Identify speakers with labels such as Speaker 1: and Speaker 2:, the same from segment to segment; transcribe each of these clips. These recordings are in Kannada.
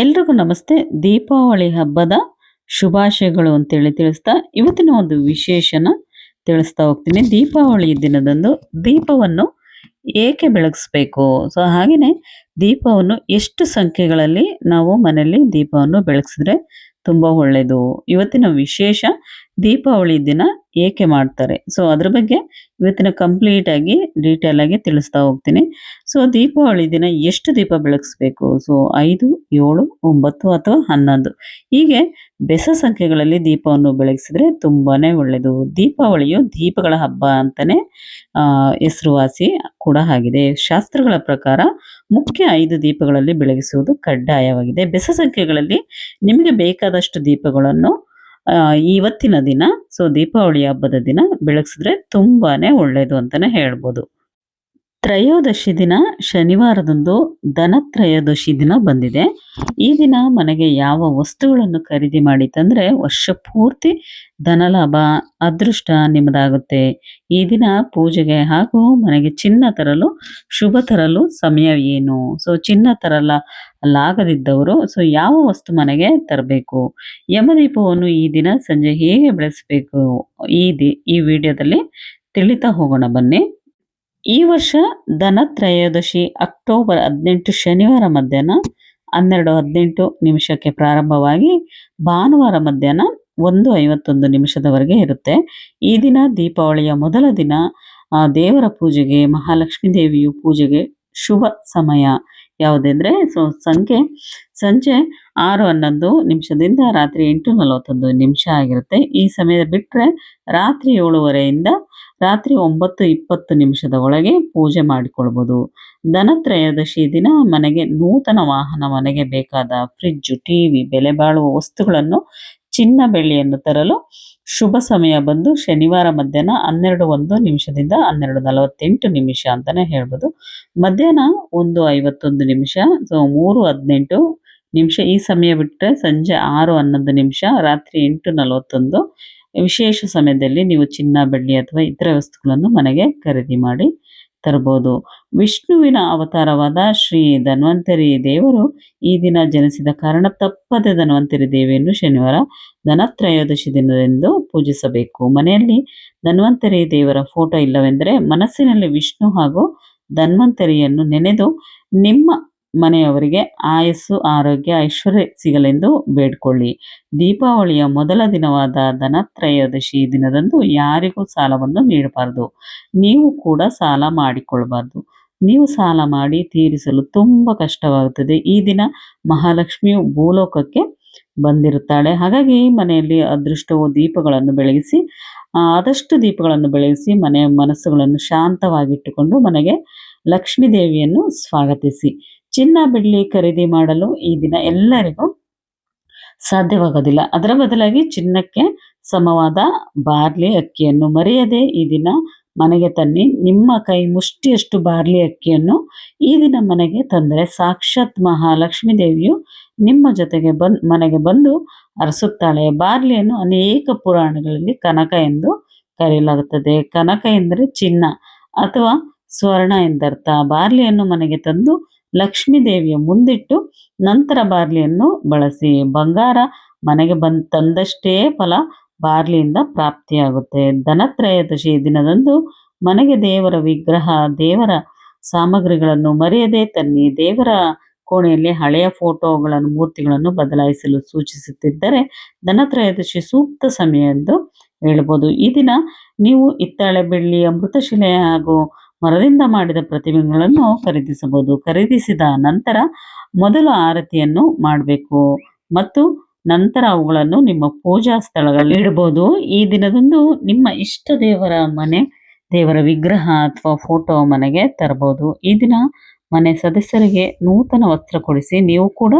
Speaker 1: ಎಲ್ರಿಗೂ ನಮಸ್ತೆ. ದೀಪಾವಳಿ ಹಬ್ಬದ ಶುಭಾಶಯಗಳು ಅಂತೇಳಿ ತಿಳಿಸ್ತಾ, ಇವತ್ತಿನ ಒಂದು ವಿಶೇಷನ ತಿಳಿಸ್ತಾ ಹೋಗ್ತೀನಿ. ದೀಪಾವಳಿ ದಿನದಂದು ದೀಪವನ್ನು ಏಕೆ ಬೆಳಗಿಸ್ಬೇಕು? ಸೊ ಹಾಗೆಯೇ ದೀಪವನ್ನು ಎಷ್ಟು ಸಂಖ್ಯೆಗಳಲ್ಲಿ ನಾವು ಮನೆಯಲ್ಲಿ ದೀಪವನ್ನು ಬೆಳಗಿಸಿದ್ರೆ ತುಂಬ ಒಳ್ಳೆಯದು. ಇವತ್ತಿನ ವಿಶೇಷ ದೀಪಾವಳಿ ದಿನ ಏಕೆ ಮಾಡ್ತಾರೆ. ಸೊ ಅದ್ರ ಬಗ್ಗೆ ಇವತ್ತಿನ ಕಂಪ್ಲೀಟ್ ಆಗಿ ಡೀಟೇಲ್ ಆಗಿ ತಿಳಿಸ್ತಾ ಹೋಗ್ತೀನಿ. ಸೊ ದೀಪಾವಳಿ ದಿನ ಎಷ್ಟು ದೀಪ ಬೆಳಗಿಸ್ಬೇಕು? ಸೊ ಐದು, ಏಳು, ಒಂಬತ್ತು ಅಥವಾ ಹನ್ನೊಂದು? ಹೀಗೆ ಬೆಸ ಸಂಖ್ಯೆಗಳಲ್ಲಿ ದೀಪವನ್ನು ಬೆಳಗಿಸಿದ್ರೆ ತುಂಬಾನೇ ಒಳ್ಳೆಯದು ದೀಪಾವಳಿಯು ದೀಪಗಳ ಹಬ್ಬ ಅಂತಾನೆ, ಆ, ಹೆಸರುವಾಸಿ ಕೂಡ ಆಗಿದೆ. ಶಾಸ್ತ್ರಗಳ ಪ್ರಕಾರ ಮುಖ್ಯ ಐದು ದೀಪಗಳಲ್ಲಿ ಬೆಳಗಿಸುವುದು ಕಡ್ಡಾಯವಾಗಿದೆ. ಬೆಸ ಸಂಖ್ಯೆಗಳಲ್ಲಿ ನಿಮಗೆ ಬೇಕಾದಷ್ಟು ದೀಪಗಳನ್ನು ಇವತ್ತಿನ ದಿನ ಸೊ ದೀಪಾವಳಿ ಹಬ್ಬದ ದಿನ ಬೆಳಗಿಸಿದ್ರೆ ತುಂಬಾನೇ ಒಳ್ಳೆಯದು ಅಂತಾನೆ ಹೇಳ್ಬೋದು. ತ್ರಯೋದಶಿ ದಿನ ಶನಿವಾರದಂದು ಧನತ್ರಯೋದಶಿ ದಿನ ಬಂದಿದೆ. ಈ ದಿನ ಮನೆಗೆ ಯಾವ ವಸ್ತುಗಳನ್ನು ಖರೀದಿ ಮಾಡಿ ತಂದ್ರೆ ವರ್ಷ ಪೂರ್ತಿ ಧನಲಾಭ, ಅದೃಷ್ಟ ನಿಮ್ಮದಾಗುತ್ತೆ. ಈ ದಿನ ಪೂಜೆಗೆ ಹಾಗೂ ಮನೆಗೆ ಚಿನ್ನ ತರಲು, ಶುಭ ತರಲು ಸಮಯ ಏನು? ಸೊ ಚಿನ್ನ ತರಲ್ಲ ಲಾಗದಿದ್ದವರು ಸೊ ಯಾವ ವಸ್ತು ಮನೆಗೆ ತರಬೇಕು? ಯಮದೀಪವನ್ನು ಈ ದಿನ ಸಂಜೆ ಹೇಗೆ ಬೆಳೆಸಬೇಕು? ಈ ದಿ, ಈ ವಿಡಿಯೋದಲ್ಲಿ ತಿಳಿತಾ ಹೋಗೋಣ ಬನ್ನಿ. ಈ ವರ್ಷ ಧನತ್ರಯೋದಶಿ ಅಕ್ಟೋಬರ್ ಹದಿನೆಂಟು ಶನಿವಾರ ಮಧ್ಯಾಹ್ನ ಹನ್ನೆರಡು ಹದಿನೆಂಟು ನಿಮಿಷಕ್ಕೆ ಪ್ರಾರಂಭವಾಗಿ ಭಾನುವಾರ ಮಧ್ಯಾಹ್ನ ಒಂದು ಐವತ್ತೊಂದು ನಿಮಿಷದವರೆಗೆ ಇರುತ್ತೆ. ಈ ದಿನ ದೀಪಾವಳಿಯ ಮೊದಲ ದಿನ ದೇವರ ಪೂಜೆಗೆ, ಮಹಾಲಕ್ಷ್ಮೀ ದೇವಿಯು ಪೂಜೆಗೆ ಶುಭ ಸಮಯ. ಯಾವುದೆಂದ್ರೆ, ಸೊ ಸಂಖ್ಯೆ ಸಂಜೆ ಆರು ಹನ್ನೊಂದು ನಿಮಿಷದಿಂದ ರಾತ್ರಿ ಎಂಟು ನಲವತ್ತೊಂದು ನಿಮಿಷ ಆಗಿರುತ್ತೆ. ಈ ಸಮಯ ಬಿಟ್ಟರೆ ರಾತ್ರಿ ಏಳುವರೆಯಿಂದ ರಾತ್ರಿ ಒಂಬತ್ತು ಇಪ್ಪತ್ತು ನಿಮಿಷದ ಒಳಗೆ ಪೂಜೆ ಮಾಡಿಕೊಳ್ಬೋದು. ಧನತ್ರಯೋದಶಿ ದಿನ ಮನೆಗೆ ನೂತನ ವಾಹನ ಮನೆಗೆ ಬೇಕಾದ ಫ್ರಿಡ್ಜ್ ಟಿವಿ ಬೆಲೆ ಬಾಳುವ ವಸ್ತುಗಳನ್ನು ಚಿನ್ನ ಬೆಳ್ಳಿಯನ್ನು ತರಲು ಶುಭ ಸಮಯ ಬಂದು ಶನಿವಾರ ಮಧ್ಯಾಹ್ನ ಹನ್ನೆರಡು ಒಂದು ನಿಮಿಷದಿಂದ ಹನ್ನೆರಡು ನಲವತ್ತೆಂಟು ನಿಮಿಷ ಅಂತಾನೆ ಹೇಳ್ಬೋದು. ಮಧ್ಯಾಹ್ನ ಒಂದು ಐವತ್ತೊಂದು ನಿಮಿಷ, ಸೊ ಮೂರು ಹದಿನೆಂಟು ನಿಮಿಷ ಈ ಸಮಯ ಬಿಟ್ಟರೆ ಸಂಜೆ ಆರು ಹನ್ನೊಂದು ನಿಮಿಷ, ರಾತ್ರಿ ಎಂಟು ನಲವತ್ತೊಂದು. ವಿಶೇಷ ಸಮಯದಲ್ಲಿ ನೀವು ಚಿನ್ನ, ಬೆಳ್ಳಿ ಅಥವಾ ಇತರ ವಸ್ತುಗಳನ್ನು ಮನೆಗೆ ಖರೀದಿ ಮಾಡಿ ತರಬಹುದು. ವಿಷ್ಣುವಿನ ಅವತಾರವಾದ ಶ್ರೀ ಧನ್ವಂತರಿ ದೇವರು ಈ ದಿನ ಜನಿಸಿದ ಕಾರಣ ತಪ್ಪದೆ ಧನ್ವಂತರಿ ದೇವಿಯನ್ನು ಶನಿವಾರ ಧನತ್ರಯೋದಶಿ ದಿನದಂದು ಪೂಜಿಸಬೇಕು. ಮನೆಯಲ್ಲಿ ಧನ್ವಂತರಿ ದೇವರ ಫೋಟೋ ಇಲ್ಲವೆಂದರೆ ಮನಸ್ಸಿನಲ್ಲಿ ವಿಷ್ಣು ಹಾಗೂ ಧನ್ವಂತರಿಯನ್ನು ನೆನೆದು ನಿಮ್ಮ ಮನೆಯವರಿಗೆ ಆಯಸ್ಸು, ಆರೋಗ್ಯ, ಐಶ್ವರ್ಯ ಸಿಗಲೆಂದು ಬೇಡ್ಕೊಳ್ಳಿ. ದೀಪಾವಳಿಯ ಮೊದಲ ದಿನವಾದ ಧನತ್ರಯೋದಶಿ ದಿನದಂದು ಯಾರಿಗೂ ಸಾಲವನ್ನು ನೀಡಬಾರದು. ನೀವು ಕೂಡ ಸಾಲ ಮಾಡಿಕೊಳ್ಬಾರ್ದು ನೀವು ಸಾಲ ಮಾಡಿ ತೀರಿಸಲು ತುಂಬ ಕಷ್ಟವಾಗುತ್ತದೆ. ಈ ದಿನ ಮಹಾಲಕ್ಷ್ಮಿಯು ಭೂಲೋಕಕ್ಕೆ ಬಂದಿರುತ್ತಾಳೆ. ಹಾಗಾಗಿ ಮನೆಯಲ್ಲಿ ಅದೃಷ್ಟವು ದೀಪಗಳನ್ನು ಬೆಳಗಿಸಿ ಆದಷ್ಟು ದೀಪಗಳನ್ನು ಬೆಳಗಿಸಿ ಮನೆಯ ಮನಸ್ಸುಗಳನ್ನು ಶಾಂತವಾಗಿಟ್ಟುಕೊಂಡು ಮನೆಗೆ ಲಕ್ಷ್ಮೀ ದೇವಿಯನ್ನು ಸ್ವಾಗತಿಸಿ. ಚಿನ್ನ ಬೆಳ್ಳಿ ಖರೀದಿ ಮಾಡಲು ಈ ದಿನ ಎಲ್ಲರಿಗೂ ಸಾಧ್ಯವಾಗೋದಿಲ್ಲ. ಅದರ ಬದಲಾಗಿ ಚಿನ್ನಕ್ಕೆ ಸಮವಾದ ಬಾರ್ಲಿ ಅಕ್ಕಿಯನ್ನು ಮರೆಯದೆ ಈ ದಿನ ಮನೆಗೆ ತನ್ನಿ ನಿಮ್ಮ ಕೈ ಮುಷ್ಟಿಯಷ್ಟು ಬಾರ್ಲಿ ಅಕ್ಕಿಯನ್ನು ಈ ದಿನ ಮನೆಗೆ ತಂದರೆ ಸಾಕ್ಷಾತ್ ಮಹಾಲಕ್ಷ್ಮೀ ದೇವಿಯು ನಿಮ್ಮ ಜೊತೆಗೆ ಬಂದ್ ಮನೆಗೆ ಬಂದು ಅರಸುತ್ತಾಳೆ. ಬಾರ್ಲಿಯನ್ನು ಅನೇಕ ಪುರಾಣಗಳಲ್ಲಿ ಕನಕ ಎಂದು ಕರೆಯಲಾಗುತ್ತದೆ. ಕನಕ ಎಂದರೆ ಚಿನ್ನ ಅಥವಾ ಸ್ವರ್ಣ ಎಂದರ್ಥ. ಬಾರ್ಲಿಯನ್ನು ಮನೆಗೆ ತಂದು ಲಕ್ಷ್ಮೀ ದೇವಿಯ ಮುಂದಿಟ್ಟು ನಂತರ ಬಾರ್ಲಿಯನ್ನು ಬಳಸಿ. ಬಂಗಾರ ಮನೆಗೆ ಬಂದ್ ತಂದಷ್ಟೇ ಫಲ ಬಾರ್ಲಿಯಿಂದ ಪ್ರಾಪ್ತಿಯಾಗುತ್ತೆ. ಧನತ್ರಯೋದಶಿ ದಿನದಂದು ಮನೆಗೆ ದೇವರ ವಿಗ್ರಹ, ದೇವರ ಸಾಮಗ್ರಿಗಳನ್ನು ಮರೆಯದೆ ತನ್ನಿ. ದೇವರ ಕೋಣೆಯಲ್ಲಿ ಹಳೆಯ ಫೋಟೋಗಳನ್ನು, ಮೂರ್ತಿಗಳನ್ನು ಬದಲಾಯಿಸಲು ಸೂಚಿಸುತ್ತಿದ್ದರೆ ಧನತ್ರಯೋದಶಿ ಸೂಕ್ತ ಸಮಯ ಎಂದು ಹೇಳ್ಬೋದು ಈ ದಿನ ನೀವು ಹಿತ್ತಾಳೆ ಬೆಳ್ಳಿಯ ಅಮೃತಶಿಲೆ ಹಾಗೂ ಮರದಿಂದ ಮಾಡಿದ ಪ್ರತಿಮೆಗಳನ್ನು ಖರೀದಿಸಬಹುದು. ಖರೀದಿಸಿದ ನಂತರ ಮೊದಲು ಆರತಿಯನ್ನು ಮಾಡಬೇಕು ಮತ್ತು ನಂತರ ಅವುಗಳನ್ನು ನಿಮ್ಮ ಪೂಜಾ ಸ್ಥಳಗಳಲ್ಲಿ ಇಡಬಹುದು. ಈ ದಿನದಂದು ನಿಮ್ಮ ಇಷ್ಟ ದೇವರ ಮನೆ, ದೇವರ ವಿಗ್ರಹ ಅಥವಾ ಫೋಟೋ ಮನೆಗೆ ತರಬಹುದು. ಈ ದಿನ ಮನೆ ಸದಸ್ಯರಿಗೆ ನೂತನ ವಸ್ತ್ರ ಕೊಡಿಸಿ, ನೀವು ಕೂಡ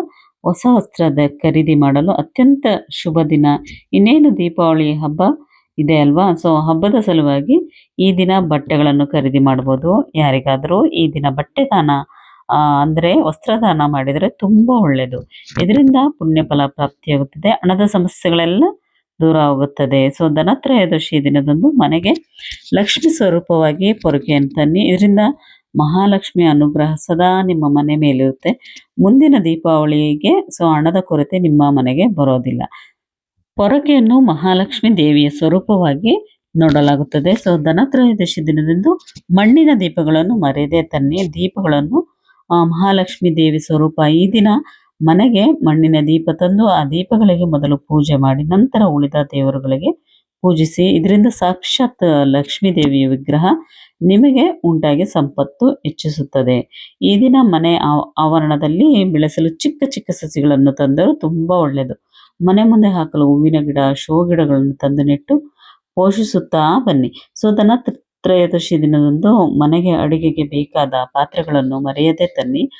Speaker 1: ಹೊಸ ವಸ್ತ್ರದ ಖರೀದಿ ಮಾಡಲು ಅತ್ಯಂತ ಶುಭ ದಿನ. ಇನ್ನೇನು ದೀಪಾವಳಿ ಹಬ್ಬ? ಇದೆ ಅಲ್ವಾ? ಸೊ ಹಬ್ಬದ ಸಲುವಾಗಿ ಈ ದಿನ ಬಟ್ಟೆಗಳನ್ನು ಖರೀದಿ ಮಾಡ್ಬೋದು. ಯಾರಿಗಾದರೂ ಈ ದಿನ ಬಟ್ಟೆ ದಾನ ಅಂದರೆ ವಸ್ತ್ರದಾನ ಮಾಡಿದರೆ ತುಂಬಾ ಒಳ್ಳೆಯದು ಇದರಿಂದ ಪುಣ್ಯ ಫಲ ಪ್ರಾಪ್ತಿಯಾಗುತ್ತದೆ. ಹಣದ ಸಮಸ್ಯೆಗಳೆಲ್ಲ ದೂರ ಆಗುತ್ತದೆ ಸೊ ಧನತ್ರಯೋದಶಿ ದಿನದಂದು ಮನೆಗೆ ಲಕ್ಷ್ಮಿ ಸ್ವರೂಪವಾಗಿ ಪೊರಕೆಯನ್ನು ತನ್ನಿ. ಇದರಿಂದ ಮಹಾಲಕ್ಷ್ಮಿ ಅನುಗ್ರಹ ಸದಾ ನಿಮ್ಮ ಮನೆ ಮೇಲಿರುತ್ತೆ. ಮುಂದಿನ ದೀಪಾವಳಿಗೆ ಸೊ ಹಣದ ಕೊರತೆ ನಿಮ್ಮ ಮನೆಗೆ ಬರೋದಿಲ್ಲ. ಪೊರಕೆಯನ್ನು ಮಹಾಲಕ್ಷ್ಮಿ ದೇವಿಯ ಸ್ವರೂಪವಾಗಿ ನೋಡಲಾಗುತ್ತದೆ. ಸೊ, ಧನತ್ರಯೋದಶಿ ದಿನದಂದು ಮಣ್ಣಿನ ದೀಪಗಳನ್ನು ಮರೆಯದೆ ತನ್ನಿ ದೀಪಗಳನ್ನು ಮಹಾಲಕ್ಷ್ಮಿ ದೇವಿ ಸ್ವರೂಪ ಈ ದಿನ ಮನೆಗೆ ಮಣ್ಣಿನ ದೀಪ ತಂದು ಆ ದೀಪಗಳಿಗೆ ಮೊದಲು ಪೂಜೆ ಮಾಡಿ, ನಂತರ ಉಳಿದ ದೇವರುಗಳಿಗೆ ಪೂಜಿಸಿ, ಇದರಿಂದ ಸಾಕ್ಷಾತ್ ಲಕ್ಷ್ಮೀ ದೇವಿಯ ವಿಗ್ರಹ ನಿಮಗೆ ಉಂಟಾಗಿ ಸಂಪತ್ತು ಹೆಚ್ಚಿಸುತ್ತದೆ. ಈ ದಿನ ಮನೆ ಆವರಣದಲ್ಲಿ ಬೆಳೆಸಲು ಚಿಕ್ಕ ಚಿಕ್ಕ ಸಸಿಗಳನ್ನು ತಂದರೂ ತುಂಬಾ ಒಳ್ಳೆಯದು. ಮನೆ ಮುಂದೆ ಹಾಕಲು ಹೂವಿನ ಗಿಡ, ಶೋ ಗಿಡಗಳನ್ನು ತಂದು ನೆಟ್ಟು ಪೋಷಿಸುತ್ತಾ ಬನ್ನಿ. ಸೊ ದನ ತ್ರ- ತ್ರಯೋದಶಿ ದಿನದಂದು ಮನೆಗೆ ಅಡುಗೆಗೆ ಬೇಕಾದ ಪಾತ್ರೆಗಳನ್ನು ಮರೆಯದೆ ತನ್ನಿ.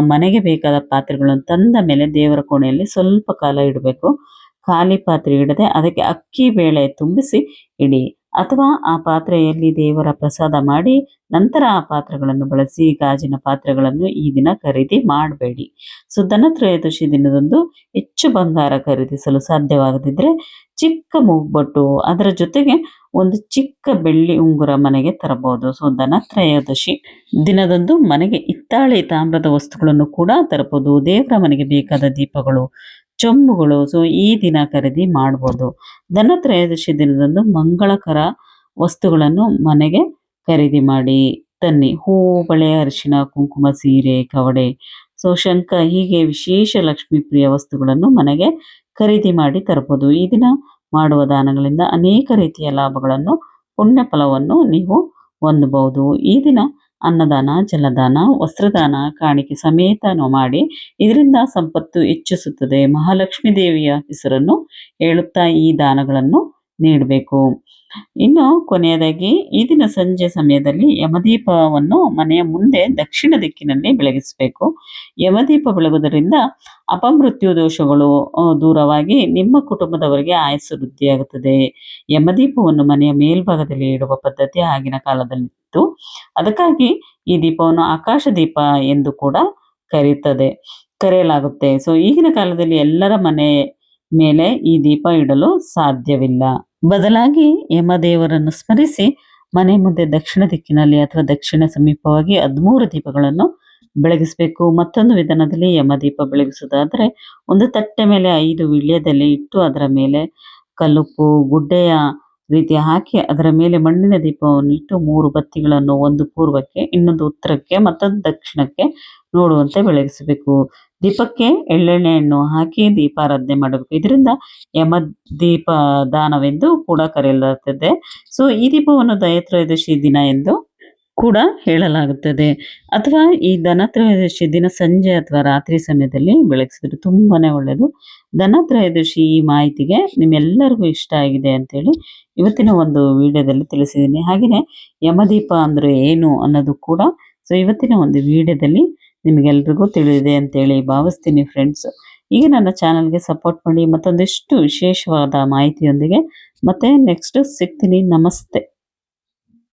Speaker 1: ಮನೆಗೆ ಬೇಕಾದ ಪಾತ್ರೆಗಳನ್ನು ತಂದ ಮೇಲೆ ದೇವರ ಕೋಣೆಯಲ್ಲಿ ಸ್ವಲ್ಪ ಕಾಲ ಇಡಬೇಕು. ಖಾಲಿ ಪಾತ್ರೆ ಇಡದೆ ಅದಕ್ಕೆ ಅಕ್ಕಿ, ಬೇಳೆ ತುಂಬಿಸಿ ಇಡಿ. ಅಥವಾ ಆ ಪಾತ್ರೆಯಲ್ಲಿ ದೇವರ ಪ್ರಸಾದ ಮಾಡಿ ನಂತರ ಆ ಪಾತ್ರೆಗಳನ್ನು ಬಳಸಿ ಗಾಜಿನ ಪಾತ್ರೆಗಳನ್ನು ಈ ದಿನ ಖರೀದಿ ಮಾಡಬೇಡಿ. ಸೊ ಧನತ್ರಯೋದಶಿ ದಿನದಂದು ಹೆಚ್ಚು ಬಂಗಾರ ಖರೀದಿಸಲು ಸಾಧ್ಯವಾಗದಿದ್ದರೆ ಚಿಕ್ಕ ಮೂಗ್ಬಟ್ಟು ಅದರ ಜೊತೆಗೆ ಒಂದು ಚಿಕ್ಕ ಬೆಳ್ಳಿ ಉಂಗುರ ಮನೆಗೆ ತರಬಹುದು. ಸೊ ಧನತ್ರಯೋದಶಿ ದಿನದಂದು ಮನೆಗೆ ಹಿತ್ತಾಳೆ ತಾಮ್ರದ ವಸ್ತುಗಳನ್ನು ಕೂಡ ತರಬಹುದು. ದೇವರ ಮನೆಗೆ ಬೇಕಾದ ದೀಪಗಳು ಚೊಂಬುಗಳು ಸೊ ಈ ದಿನ ಖರೀದಿ ಮಾಡ್ಬೋದು. ಧನತ್ರಯೋದಶಿ ದಿನದಂದು ಮಂಗಳಕರ ವಸ್ತುಗಳನ್ನು ಮನೆಗೆ ಖರೀದಿ ಮಾಡಿ ತನ್ನಿ. ಹೂ, ಬಳೆ ಅರಿಶಿನ ಕುಂಕುಮ, ಸೀರೆ, ಕವಡೆ. ಸೊ ಶಂಖ, ಹೀಗೆ ವಿಶೇಷ ಲಕ್ಷ್ಮಿ ಪ್ರಿಯ ವಸ್ತುಗಳನ್ನು ಮನೆಗೆ ಖರೀದಿ ಮಾಡಿ ತರಬಹುದು ಈ ದಿನ ಮಾಡುವ ದಾನಗಳಿಂದ ಅನೇಕ ರೀತಿಯ ಲಾಭಗಳನ್ನು ಪುಣ್ಯ ಫಲವನ್ನು ನೀವು ಹೊಂದಬಹುದು. ಈ ದಿನ ಅನ್ನದಾನ, ಜಲದಾನ, ವಸ್ತ್ರದಾನ ಕಾಣಿಕೆ ಸಮೇತ ಮಾಡಿ ಇದರಿಂದ ಸಂಪತ್ತು ಹೆಚ್ಚಿಸುತ್ತದೆ. ಮಹಾಲಕ್ಷ್ಮೀ ದೇವಿಯ ಹೆಸರನ್ನು ಹೇಳುತ್ತಾ ಈ ದಾನಗಳನ್ನು ನೀಡಬೇಕು. ಇನ್ನು ಕೊನೆಯದಾಗಿ, ಈ ದಿನ ಸಂಜೆ ಸಮಯದಲ್ಲಿ ಯಮದೀಪವನ್ನು ಮನೆಯ ಮುಂದೆ ದಕ್ಷಿಣ ದಿಕ್ಕಿನಲ್ಲಿ ಬೆಳಗಿಸಬೇಕು. ಯಮದೀಪ ಬೆಳಗುವುದರಿಂದ ಅಪಮೃತ್ಯು ದೋಷಗಳು ದೂರವಾಗಿ ನಿಮ್ಮ ಕುಟುಂಬದವರಿಗೆ ಆಯಸ್ಸು ವೃದ್ಧಿಯಾಗುತ್ತದೆ. ಯಮದೀಪವನ್ನು ಮನೆಯ ಮೇಲ್ಭಾಗದಲ್ಲಿ ಇಡುವ ಪದ್ಧತಿ ಆಗಿನ ಕಾಲದಲ್ಲಿತ್ತು. ಅದಕ್ಕಾಗಿ ಈ ದೀಪವನ್ನು ಆಕಾಶ ದೀಪ ಎಂದು ಕೂಡ ಕರೆಯುತ್ತದೆ ಕರೆಯಲಾಗುತ್ತೆ. ಸೊ ಈಗಿನ ಕಾಲದಲ್ಲಿ ಎಲ್ಲರ ಮನೆ ಮೇಲೆ ಈ ದೀಪ ಇಡಲು ಸಾಧ್ಯವಿಲ್ಲ. ಬದಲಾಗಿ ಯಮದೇವರನ್ನು ಸ್ಮರಿಸಿ ಮನೆ ಮುಂದೆ ದಕ್ಷಿಣ ದಿಕ್ಕಿನಲ್ಲಿ ಅಥವಾ ದಕ್ಷಿಣ ಸಮೀಪವಾಗಿ ಹದಿಮೂರು ದೀಪಗಳನ್ನು ಬೆಳಗಿಸಬೇಕು. ಮತ್ತೊಂದು ವಿಧಾನದಲ್ಲಿ ಯಮದೀಪ ಬೆಳಗಿಸುವುದಾದರೆ ಒಂದು ತಟ್ಟೆ ಮೇಲೆ ಐದು ವಿಳ್ಯದಲ್ಲಿ ಇಟ್ಟು ಅದರ ಮೇಲೆ ಕಲುಪು ಗುಡ್ಡೆಯ ರೀತಿ ಹಾಕಿ ಅದರ ಮೇಲೆ ಮಣ್ಣಿನ ದೀಪವನ್ನು ಇಟ್ಟು ಮೂರು ಬತ್ತಿಗಳನ್ನು ಒಂದು ಪೂರ್ವಕ್ಕೆ, ಇನ್ನೊಂದು ಉತ್ತರಕ್ಕೆ, ಮತ್ತೊಂದು ದಕ್ಷಿಣಕ್ಕೆ ನೋಡುವಂತೆ ಬೆಳಗಿಸಬೇಕು. ದೀಪಕ್ಕೆ ಎಳ್ಳೆಣ್ಣೆಯನ್ನು ಹಾಕಿ ದೀಪಾರಾಧನೆ ಮಾಡಬೇಕು. ಇದರಿಂದ ಯಮ ದೀಪ ದಾನವೆಂದು ಕೂಡ ಕರೆಯಲಾಗುತ್ತದೆ. ಸೊ ಈ ದೀಪವನ್ನು ದಯತ್ರಯೋದಶಿ ದಿನ ಎಂದು ಕೂಡ ಹೇಳಲಾಗುತ್ತದೆ. ಅಥವಾ ಈ ಧನತ್ರಯೋದಶಿ ದಿನ ಸಂಜೆ ಅಥವಾ ರಾತ್ರಿ ಸಮಯದಲ್ಲಿ ಬೆಳಗಿಸಿದ್ರೆ ತುಂಬಾನೇ ಒಳ್ಳೆಯದು ಧನತ್ರಯೋದಶಿ ಈ ಮಾಹಿತಿಗೆ ನಿಮ್ಮೆಲ್ಲರಿಗೂ ಇಷ್ಟ ಆಗಿದೆ ಅಂತೇಳಿ ಇವತ್ತಿನ ಒಂದು ವಿಡಿಯೋದಲ್ಲಿ ತಿಳಿಸಿದ್ದೀನಿ. ಹಾಗೆಯೇ ಯಮದೀಪ ಅಂದರೆ ಏನು ಅನ್ನೋದು ಕೂಡ ಸೊ ಇವತ್ತಿನ ಒಂದು ವಿಡಿಯೋದಲ್ಲಿ ನಿಮಗೆಲ್ರಿಗೂ ತಿಳಿದಿದೆ ಅಂತೇಳಿ ಭಾವಿಸ್ತೀನಿ ಫ್ರೆಂಡ್ಸ್ ಈಗ ನನ್ನ ಚಾನಲ್ಗೆ ಸಪೋರ್ಟ್ ಮಾಡಿ ಮತ್ತೊಂದಿಷ್ಟು ವಿಶೇಷವಾದ ಮಾಹಿತಿಯೊಂದಿಗೆ ಮತ್ತೆ ನೆಕ್ಸ್ಟ್ ಸಿಗ್ತೀನಿ. ನಮಸ್ತೆ.